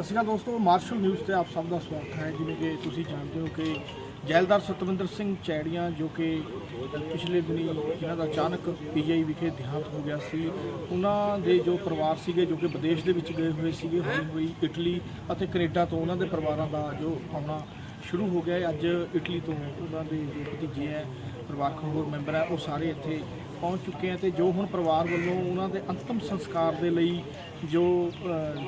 ਸਤਿ ਸ਼੍ਰੀ ਅਕਾਲ ਦੋਸਤੋ, martial news ਤੇ ਆਪ ਸਭ ਦਾ ਸਵਾਗਤ ਹੈ। ਜਿਵੇਂ ਕਿ ਤੁਸੀਂ ਜਾਣਦੇ ਹੋ ਕਿ ਜੈਲਦਾਰ ਸਤਵਿੰਦਰ ਸਿੰਘ ਚੈੜੀਆਂ, ਜੋ ਕਿ ਪਿਛਲੇ ਦਿਨੀ ਜਿਨ੍ਹਾਂ ਦਾ ਅਚਾਨਕ ਪੀਜੀਆਈ ਵਿਖੇ ਦੇਹਾਂਤ ਹੋ ਗਿਆ ਸੀ, ਉਹਨਾਂ ਦੇ ਜੋ ਪਰਿਵਾਰ ਸੀਗੇ, ਜੋ ਕਿ ਵਿਦੇਸ਼ ਦੇ ਵਿੱਚ ਗਏ ਹੋਏ ਸੀਗੇ, ਹੋਈ ਹੋਈ ਇਟਲੀ ਅਤੇ ਕੈਨੇਡਾ ਤੋਂ ਉਹਨਾਂ ਦੇ ਪਰਿਵਾਰਾਂ ਦਾ ਜੋ ਆਉਣਾ ਸ਼ੁਰੂ ਹੋ ਗਿਆ ਅੱਜ ਇਟਲੀ ਤੋਂ ਉਹਨਾਂ ਦੇ ਜੋ ਭਤੀਜੇ ਹੈ, ਪਰਿਵਾਰਕ ਹੋਰ ਮੈਂਬਰ ਹੈ, ਉਹ ਸਾਰੇ ਇੱਥੇ ਪਹੁੰਚ ਚੁੱਕੇ ਆ ਤੇ ਜੋ ਹੁਣ ਪਰਿਵਾਰ ਵੱਲੋਂ ਉਹਨਾਂ ਦੇ ਅੰਤਮ ਸੰਸਕਾਰ ਦੇ ਲਈ ਜੋ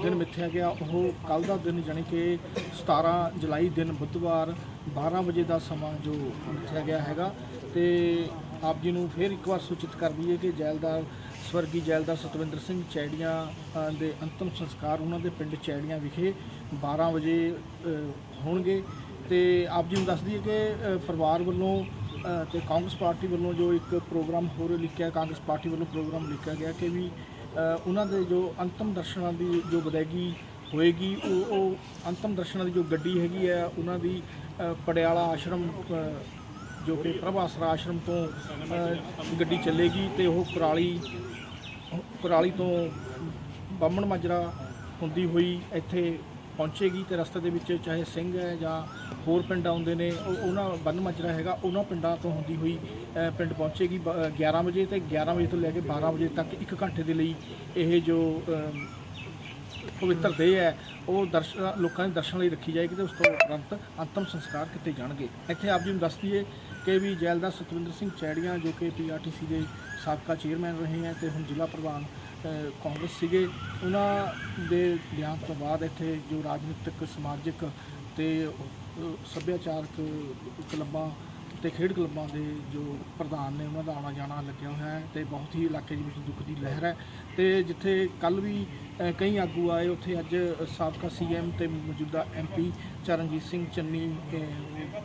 ਦਿਨ ਮਿੱਥਿਆ ਗਿਆ ਉਹ ਕੱਲ ਦਾ ਦਿਨ ਜਾਣੀ ਕਿ 17 ਜੁਲਾਈ ਦਿਨ ਬੁੱਧਵਾਰ 12 ਵਜੇ ਦਾ ਸਮਾਂ ਜੋ ਮਿੱਥਿਆ ਗਿਆ ਹੈਗਾ। ਤੇ ਆਪ ਜੀ ਨੂੰ ਫਿਰ ਇੱਕ ਵਾਰ ਸੂਚਿਤ ਕਰ ਦਈਏ ਕਿ ਜੈਲਦਾਰ ਸਵਰਗੀ ਜੈਲਦਾਰ ਸਤਵਿੰਦਰ ਸਿੰਘ ਚੈੜੀਆਂ ਦੇ ਅੰਤਮ ਸੰਸਕਾਰ ਉਹਨਾਂ ਦੇ ਪਿੰਡ ਚੈੜੀਆਂ ਵਿਖੇ 12 ਵਜੇ ਹੋਣਗੇ। ਤੇ ਆਪ ਜੀ ਨੂੰ ਦੱਸ ਦਈਏ ਕਿ ਪਰਿਵਾਰ ਵੱਲੋਂ ਅ, ਤੇ ਕਾਂਗਰਸ ਪਾਰਟੀ ਵੱਲੋਂ ਜੋ ਇੱਕ ਪ੍ਰੋਗਰਾਮ ਹੋਰ ਲਿਖਿਆ ਕਾਂਗਰਸ ਪਾਰਟੀ ਵੱਲੋਂ ਪ੍ਰੋਗਰਾਮ ਲਿਖਿਆ ਗਿਆ ਕਿ ਵੀ ਉਹਨਾਂ ਦੇ ਜੋ ਅੰਤਮ ਦਰਸ਼ਨਾਂ ਦੀ ਜੋ ਵਿਦਾਇਗੀ ਹੋਏਗੀ ਉਹ ਉਹ ਅੰਤਮ ਦਰਸ਼ਨਾਂ ਦੀ ਜੋ ਗੱਡੀ ਹੈਗੀ ਹੈ ਉਹਨਾਂ ਦੀ ਅ, ਪਟਿਆਲਾ ਆਸ਼ਰਮ ਜੋ ਕਿ ਪ੍ਰਭ ਆਸਰਾ ਆਸ਼ਰਮ ਤੋਂ ਗੱਡੀ ਚੱਲੇਗੀ ਤੇ ਉਹ ਕੁਰਾਲੀ ਕੁਰਾਲੀ ਤੋਂ ਬਾਹਮਣ ਮਾਜਰਾ ਹੁੰਦੀ ਹੋਈ ਇੱਥੇ ਪਹੁੰਚੇਗੀ ਤੇ ਰਸਤੇ ਦੇ ਵਿੱਚ ਚਾਹੇ ਸਿੰਘ ਹੈ ਜਾਂ ਹੋਰ ਪਿੰਡ ਆਉਂਦੇ ਨੇ ਉਹ- ਉਹਨਾਂ ਬੰਨ ਮਾਜਰਾ ਹੈਗਾ ਉਹਨਾਂ ਪਿੰਡਾਂ ਤੋਂ ਹੁੰਦੀ ਹੋਈ ਪਿੰਡ ਪਹੁੰਚੇਗੀ ਬ- ਅ, 11 ਵਜੇ ਤੇ 11 ਵਜੇ ਤੋਂ ਲੈ ਕੇ 12 ਵਜੇ ਤੱਕ 1 ਘੰਟੇ ਦੇ ਲਈ ਇਹ ਜੋ ਪਵਿੱਤਰ ਦੇਹ ਹੈ ਉਹ ਦਰਸ਼ਨ ਲੋਕਾਂ ਦੇ ਦਰਸ਼ਨ ਲਈ ਰੱਖੀ ਜਾਏਗੀ ਤੇ ਉਸ ਤੋਂ ਉਪਰੰਤ ਅੰਤਮ ਸੰਸਕਾਰ ਕੀਤੇ ਜਾਣਗੇ। ਇੱਥੇ ਆਪ ਜੀ ਨੂੰ ਦੱਸ ਦਈਏ ਕਿ ਵੀ ਜੈਲਦਾਰ ਸਤਵਿੰਦਰ ਸਿੰਘ ਚੈੜੀਆਂ ਜੋ ਕਿ ਪੀਆਰਟੀਸੀ ਦੇ ਸਾਬਕਾ ਚੇਅਰਮੈਨ ਰਹੇ ਹੈ ਤੇ ਹੁਣ ਜ਼ਿਲ੍ਹਾ ਪ੍ਰਧਾਨ ਕਾਂਗਰਸ ਸੀਗੇ ਉਹਨਾਂ ਦੇ ਬਿਆਨ ਤੋਂ ਬਾਅਦ ਇੱਥੇ ਜੋ ਰਾਜਨੀਤਿਕ ਸਮਾਜਿਕ ਤੇ ਸੱਭਿਆਚਾਰਕ ਕਲੱਬਾਂ ਤੇ ਖੇਡ ਕਲੱਬਾਂ ਦੇ ਜੋ ਪ੍ਰਧਾਨ ਨੇ ਉਹਨਾਂ ਦਾ ਆਉਣਾ ਜਾਣਾ ਲੱਗਿਆ ਹੋਇਆ ਹੈ ਤੇ ਬਹੁਤ ਹੀ ਇਲਾਕੇ ਦੇ ਵਿੱਚ ਦੁੱਖ ਦੀ ਲਹਿਰ ਹੈ। ਤੇ ਜਿੱਥੇ ਕੱਲ ਵੀ ਕਈ ਆਗੂ ਆਏ, ਉੱਥੇ ਅੱਜ ਸਾਬਕਾ ਸੀਐਮ ਤੇ ਮੌਜੂਦਾ ਐਮਪੀ ਚਰਨਜੀਤ ਸਿੰਘ ਚੰਨੀ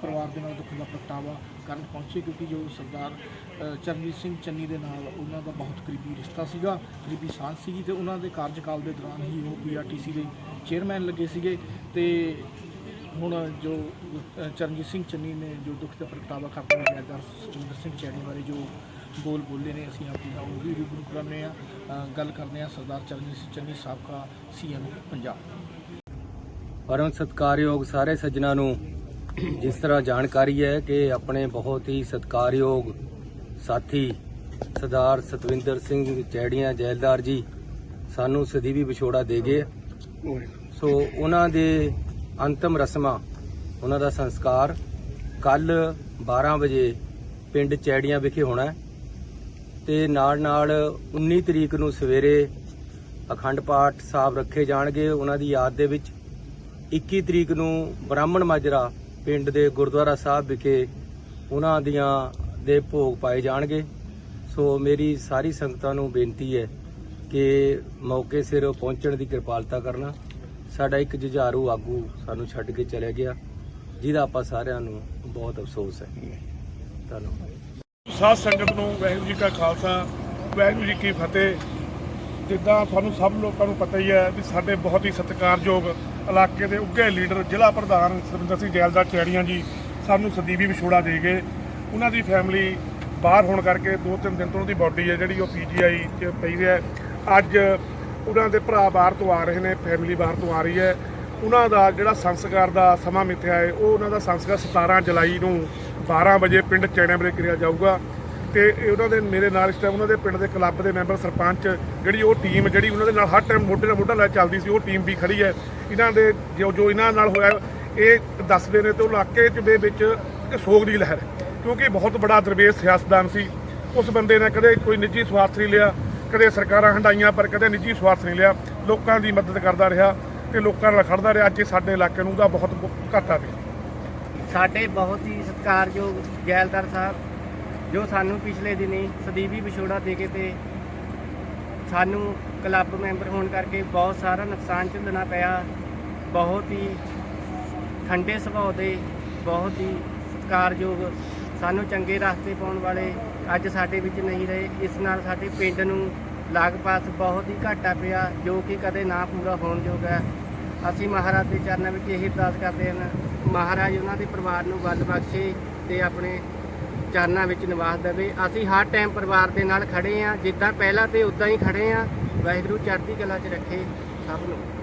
ਪਰਿਵਾਰ ਦੇ ਨਾਲ ਦੁੱਖ ਦਾ ਪ੍ਰਗਟਾਵਾ ਕਰਨ ਪਹੁੰਚੇ ਕਿਉਂਕਿ ਜੋ ਸਰਦਾਰ ਚਰਨਜੀਤ ਸਿੰਘ ਚੰਨੀ ਦੇ ਨਾਲ ਉਹਨਾਂ ਦਾ ਬਹੁਤ ਕਰੀਬੀ ਰਿਸ਼ਤਾ ਸੀਗਾ, ਕਰੀਬੀ ਸਾਂਝ ਸੀਗੀ ਤੇ ਉਹਨਾਂ ਦੇ ਕਾਰਜਕਾਲ ਦੇ ਦੌਰਾਨ ਹੀ ਉਹ ਪੀਆਰਟੀਸੀ ਦੇ ਚੇਅਰਮੈਨ ਲੱਗੇ ਸੀਗੇ ਤੇ ਹੁਣ ਜੋ ਚਰਨਜੀਤ ਸਿੰਘ ਚੰਨੀ ਨੇ ਜੋ ਦੁੱਖ ਦਾ ਪ੍ਰਗਟਾਵਾ ਕਰਦੇ ਹੋਏ ਜੈਦਾਰ ਸਤਿੰਦਰ ਸਿੰਘ ਚੈਣੀ ਬਾਰੇ ਜੋ ਬੋਲ ਬੋਲੇ ਨੇ ਅਸੀਂ ਆਪ ਜੀ ਨਾਲ ਉਹ ਵੀ ਰੂਬਰੂ ਕਰਾਉਂਦੇ ਆ ਗੱਲ ਕਰਦੇ ਆ ਸਰਦਾਰ ਚਰਨਜੀਤ ਸਿੰਘ ਚੰਨੀ ਸਾਬਕਾ ਸੀਐਮ ਪੰਜਾਬ। ਪਰਮ ਸਤਕਾਰਯੋਗ ਸਾਰੇ ਸੱਜਣਾ ਨੂੰ ਜਿਸ ਤਰ੍ਹਾਂ ਜਾਣਕਾਰੀ ਹੈ ਕਿ ਆਪਣੇ ਬਹੁਤ ਹੀ ਸਤਕਾਰਯੋਗ ਸਾਥੀ ਸਰਦਾਰ ਸਤਵਿੰਦਰ ਸਿੰਘ ਚੈੜੀਆਂ ਜੈਲਦਾਰ ਜੀ ਸਾਨੂੰ ਸਦੀਵੀ ਵਿਛੋੜਾ ਦੇ ਗਏ। ਸੋ ਉਹਨਾਂ ਦੇ ਅੰਤਮ ਰਸਮਾਂ, ਉਹਨਾਂ ਦਾ ਸੰਸਕਾਰ ਕੱਲ 12 ਵਜੇ ਪਿੰਡ ਚੈੜੀਆਂ ਵਿਖੇ ਹੋਣਾ ਹੈ। ਤੇ ਨਾਲ ਨਾਲ 19 ਤਰੀਕ ਨੂੰ ਸਵੇਰੇ ਅਖੰਡ ਪਾਠ ਸਾਹਿਬ ਰੱਖੇ ਜਾਣਗੇ ਉਹਨਾਂ ਦੀ ਯਾਦ ਦੇ ਵਿੱਚ। 21 ਤਰੀਕ ਨੂੰ ਬ੍ਰਾਹਮਣ ਮਾਜਰਾ ਪਿੰਡ ਦੇ ਗੁਰਦੁਆਰਾ ਸਾਹਿਬ ਵਿਖੇ ਉਹਨਾਂ ਦੀਆਂ ਦੇ ਭੋਗ ਪਾਏ ਜਾਣਗੇ। ਸੋ ਮੇਰੀ ਸਾਰੀ ਸੰਗਤਾਂ ਨੂੰ ਬੇਨਤੀ ਹੈ ਕਿ ਮੌਕੇ ਸਿਰ ਪਹੁੰਚਣ ਦੀ ਕਿਰਪਾਲਤਾ ਕਰਨਾ। ਸਾਡਾ ਇੱਕ ਜੁਝਾਰੂ ਆਗੂ ਸਾਨੂੰ ਛੱਡ ਕੇ ਚਲੇ ਗਿਆ, ਜਿਹਦਾ ਆਪਾਂ ਸਾਰਿਆਂ ਨੂੰ ਬਹੁਤ ਅਫਸੋਸ ਹੈ। ਧੰਨਵਾਦ। ਸਾਧ ਸੰਗਤ ਨੂੰ ਵਾਹਿਗੁਰੂ ਜੀ ਕਾ ਖਾਲਸਾ, ਵਾਹਿਗੁਰੂ ਜੀ ਕੀ ਫਤਿਹ। ਜਿੱਦਾਂ ਤੁਹਾਨੂੰ ਸਭ ਲੋਕਾਂ ਨੂੰ ਪਤਾ ਹੀ ਹੈ ਵੀ ਸਾਡੇ ਬਹੁਤ ਹੀ ਸਤਿਕਾਰਯੋਗ ਇਲਾਕੇ ਦੇ ਉੱਘੇ ਲੀਡਰ ਜ਼ਿਲ੍ਹਾ ਪ੍ਰਧਾਨ ਸਰਵਿੰਦਰ ਸਿੰਘ ਜੈਲਦਾਰ ਚੈੜੀਆਂ ਜੀ ਸਾਨੂੰ ਸਦੀਵੀ ਵਿਛੋੜਾ ਦੇ ਗਏ। ਉਹਨਾਂ ਦੀ ਫੈਮਿਲੀ ਬਾਹਰ ਹੋਣ ਕਰਕੇ ਦੋ ਤਿੰਨ ਦਿਨ ਤੋਂ ਉਹਦੀ ਦੀ ਬਾਡੀ ਹੈ ਜਿਹੜੀ ਉਹ ਪੀਜੀਆਈ 'ਚ ਪਈ ਹੈ। ਅੱਜ ਉਹਨਾਂ ਦੇ ਭਰਾ ਬਾਹਰ ਤੋਂ ਆ ਰਹੇ ਨੇ ਫੈਮਿਲੀ ਬਾਹਰ ਤੋਂ ਆ ਰਹੀ ਹੈ। ਉਹਨਾਂ ਦਾ ਜਿਹੜਾ ਸੰਸਕਾਰ ਦਾ ਸਮਾਂ ਮਿੱਥਿਆ ਹੈ, ਉਹ ਉਹਨਾਂ ਦਾ ਸੰਸਕਾਰ 17 ਜੁਲਾਈ ਨੂੰ 12 ਵਜੇ ਪਿੰਡ ਚੈਣਾਬਰੇ ਕਰਿਆ ਜਾਊਗਾ। ਤੇ ਉਹਨਾਂ ਦੇ ਮੇਰੇ ਨਾਲ ਇਸ ਟਾਈਮ ਉਹਨਾਂ ਦੇ ਪਿੰਡ ਦੇ ਕਲੱਬ ਦੇ ਮੈਂਬਰ ਸਰਪੰਚ, ਜਿਹੜੀ ਉਹ ਟੀਮ ਜਿਹੜੀ ਉਹਨਾਂ ਦੇ ਨਾਲ ਹਰ ਟਾਈਮ ਮੋਢੇ ਨਾਲ ਮੋਢਾ ਲੈ ਚੱਲਦੀ ਸੀ, ਉਹ ਟੀਮ ਵੀ ਖੜੀ ਹੈ। ਇਹਨਾਂ ਦੇ ਜੋ ਜੋ ਇਹਨਾਂ ਨਾਲ ਹੋਇਆ, ਇਹ ਦੱਸਦੇ ਨੇ ਤੇ ਉਹ ਇਲਾਕੇ 'ਚ ਦੇ ਵਿੱਚ ਸੋਗ ਦੀ ਲਹਿਰ ਕਿਉਂਕਿ ਬਹੁਤ ਬੜਾ ਦਰਵੇਸ਼ ਸਿਆਸਤਦਾਨ ਸੀ। ਉਸ ਬੰਦੇ ਨੇ ਕਦੇ ਕੋਈ ਨਿੱਜੀ ਸਵਾਰਥ ਨਹੀਂ ਲਿਆ ਕਦੇ ਸਰਕਾਰਾਂ ਹੰਡਾਈਆਂ ਪਰ ਕਦੇ ਨਿੱਜੀ ਸਵਾਰਥ ਨਹੀਂ ਲਿਆ। ਲੋਕਾਂ ਦੀ ਮਦਦ ਕਰਦਾ ਰਿਹਾ ਤੇ ਲੋਕਾਂ ਨਾਲ ਖੜਦਾ ਰਿਹਾ। ਅੱਜ ਸਾਡੇ ਇਲਾਕੇ ਨੂੰ ਦਾ ਬਹੁਤ ਘਾਟਾ ਪਿਆ। ਸਾਡੇ ਬਹੁਤ ਹੀ ਸਤਿਕਾਰਯੋਗ ਜੈਲਦਾਰ ਸਾਹਿਬ, ਜੋ ਸਾਨੂੰ ਪਿਛਲੇ ਦਿਨੀ ਸਦੀਵੀ ਵਿਛੋੜਾ ਦੇ ਕੇ ਤੇ ਸਾਨੂੰ ਕਲੱਬ ਮੈਂਬਰ ਹੋਣ ਕਰਕੇ ਬਹੁਤ ਸਾਰਾ ਨੁਕਸਾਨ ਝੱਲਣਾ ਪਿਆ। ਬਹੁਤ ਹੀ ਠੰਡੇ ਸੁਭਾਅ ਦੇ ਬਹੁਤ ਹੀ ਸਤਿਕਾਰਯੋਗ, ਸਾਨੂੰ ਚੰਗੇ ਰਸਤੇ ਪਾਉਣ ਵਾਲੇ ਅੱਜ ਸਾਡੇ ਵਿੱਚ ਨਹੀਂ ਰਹੇ। ਇਸ ਨਾਲ ਸਾਡੇ ਪਿੰਡ ਨੂੰ ਲਾਗਪਾਸ ਬਹੁਤ ਹੀ ਘਾਟਾ ਪਿਆ, ਜੋ ਕਿ ਕਦੇ ਨਾ ਪੂਰਾ ਹੋਣ ਯੋਗ ਹੈ। ਅਸੀਂ ਮਹਾਰਾਜ ਦੇ ਚਰਨਾਂ ਵਿੱਚ ਇਹ ਅਰਦਾਸ ਕਰਦੇ ਹਾਂ। ਮਹਾਰਾਜ ਉਹਨਾਂ ਦੇ ਪਰਿਵਾਰ ਨੂੰ ਵੱਲ ਬਖਸ਼ੇ ਤੇ ਆਪਣੇ ਚਰਨਾਂ ਵਿੱਚ ਨਿਵਾਸ ਦੇਵੇ। ਅਸੀਂ ਹਰ ਟਾਈਮ ਪਰਿਵਾਰ ਦੇ ਨਾਲ ਖੜੇ ਹਾਂ। ਜਿੱਦਾਂ ਪਹਿਲਾਂ ਤੇ ਉਦਾਂ ਹੀ ਖੜੇ ਹਾਂ। ਵਾਹਿਗੁਰੂ ਚੜ੍ਹਦੀ ਕਲਾ 'ਚ ਰੱਖੇ ਸਭ ਨੂੰ।